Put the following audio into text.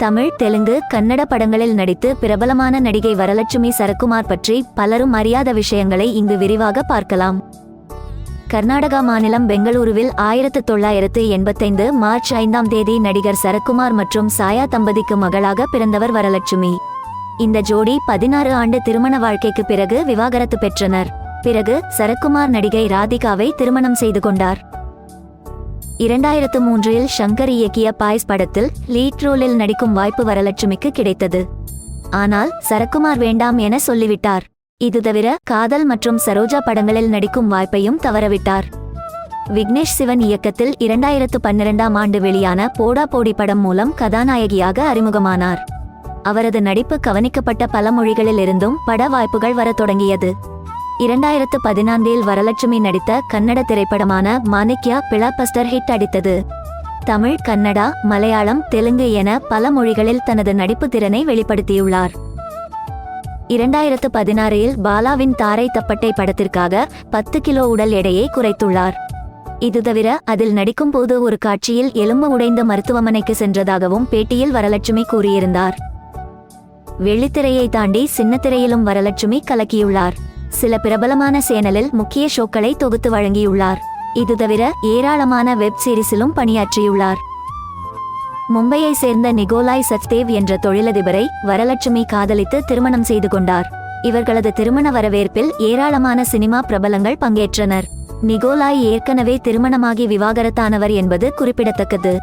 தமிழ் தெலுங்கு கன்னட படங்களில் நடித்து பிரபலமான நடிகை வரலட்சுமி சரக்குமார் பற்றி பலரும் அறியாத விஷயங்களை இங்கு விரிவாக பார்க்கலாம். கர்நாடகா மாநிலம் பெங்களூருவில் ஆயிரத்து தொள்ளாயிரத்து எண்பத்தைந்து மார்ச் ஐந்தாம் தேதி நடிகர் சரக்குமார் மற்றும் சாயா தம்பதிக்கு மகளாக பிறந்தவர் வரலட்சுமி. இந்த ஜோடி பதினாறு ஆண்டு திருமண வாழ்க்கைக்கு பிறகு விவாகரத்து பெற்றனர். பிறகு சரக்குமார் நடிகை ராதிகாவை திருமணம் செய்து கொண்டார். இரண்டாயிரத்து மூன்றில் ஷங்கர் இயக்கிய பாய்ஸ் படத்தில் லீட் ரோலில் நடிக்கும் வாய்ப்பு வரலட்சுமிக்கு கிடைத்தது. ஆனால் சரக்குமார் வேண்டாம் என சொல்லிவிட்டார். இது தவிர காதல் மற்றும் சரோஜா படங்களில் நடிக்கும் வாய்ப்பையும் தவறவிட்டார். விக்னேஷ் சிவன் இயக்கத்தில் இரண்டாயிரத்து பன்னிரெண்டாம் ஆண்டு வெளியான போடா போடி படம் மூலம் கதாநாயகியாக அறிமுகமானார். அவரது நடிப்பு கவனிக்கப்பட்ட பல மொழிகளில் இருந்தும் பட வாய்ப்புகள் வரத் தொடங்கியது. இரண்டாயிரத்து பதினான்கில் வரலட்சுமி நடித்த கன்னட திரைப்படமான மாணிக்யா பிளாபஸ்டர் ஹிட் அடித்தது. தமிழ் கன்னடா மலையாளம் தெலுங்கு என பல மொழிகளில் தனது நடிப்பு திறனை வெளிப்படுத்தியுள்ளார். இரண்டாயிரத்து பதினாறில் பாலாவின் தாரை தப்பட்டை படத்திற்காக பத்து கிலோ உடல் எடையை குறைத்துள்ளார். இது தவிர அதில் நடிக்கும் போது ஒரு காட்சியில் எலும்பு உடைந்த மருத்துவமனைக்கு சென்றதாகவும் பேட்டியில் வரலட்சுமி கூறியிருந்தார். வெள்ளித்திரையை தாண்டி சின்னத்திரையிலும் வரலட்சுமி கலக்கியுள்ளார். சில பிரபலமான சேனலில் முக்கிய ஷோக்களை தொகுத்து வழங்கியுள்ளார். இது தவிர ஏராளமான வெப் சீரிஸிலும் பணியாற்றியுள்ளார். மும்பையை சேர்ந்த நிகோலாய் சச்தேவ் என்ற தொழிலதிபரை வரலட்சுமி காதலித்து திருமணம் செய்து கொண்டார். இவர்களது திருமண வரவேற்பில் ஏராளமான சினிமா பிரபலங்கள் பங்கேற்றனர். நிகோலாய் ஏற்கனவே திருமணமாகி விவாகரத்தானவர் என்பது குறிப்பிடத்தக்கது.